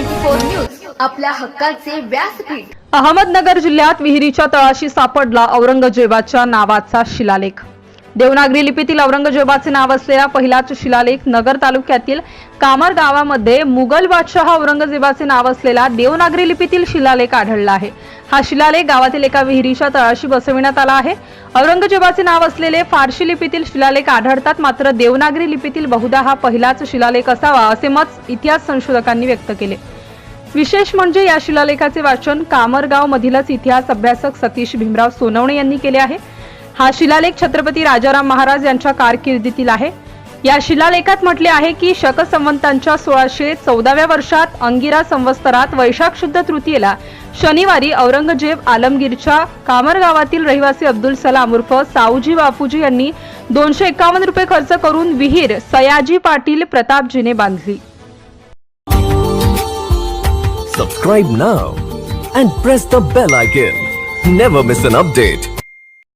News आपल्या हक्काचे व्यासपीठ. अहमदनगर जिल्ह्यात विहिरीच्या तळाशी सापडला औरंगजेबाच्या नावाचा शिलालेख. देवनागरी लिपीतील औरंगजेबाचे नाव असलेला पहिलाच शिलालेख नगर तालुक्यातील कामर गावामध्ये मुघल बादशहा औरंगजेबाचे नाव असलेला देवनागरी लिपीतील शिलालेख आढळला आहे. हा शिलालेख गावातील एका विहिरीच्या तळाशी बसविण्यात आला आहे. औरंगजेबाचे नाव असलेले फारशी लिपीतील शिलालेख आढळतात मात्र देवनागरी लिपीतील बहुधा हा पहिलाच शिलालेख असावा असे मत इतिहास संशोधकांनी व्यक्त केले. विशेष म्हणजे या शिलालेखाचे वाचन कामरगाव मधीलच इतिहास अभ्यासक सतीश भीमराव सोनवणे यांनी केले आहे. हा शिलालेख छत्रपती राजाराम महाराज यांच्या कारकिर्दीतील आहे. या शिलालेखात म्हटले आहे की शक संवंतांच्या सोळाशे चौदाव्या वर्षात अंगिरा संवत्सरात वैशाख शुद्ध तृतीयेला शनिवारी औरंगजेब आलमगीरच्या कामर गावातील रहिवासी अब्दुल सलाम उर्फ साऊजी बापूजी यांनी दोनशे एकावन्न रुपये खर्च करून विहीर सयाजी पाटील प्रतापजीने बांधली. Subscribe now and press the bell icon never miss an update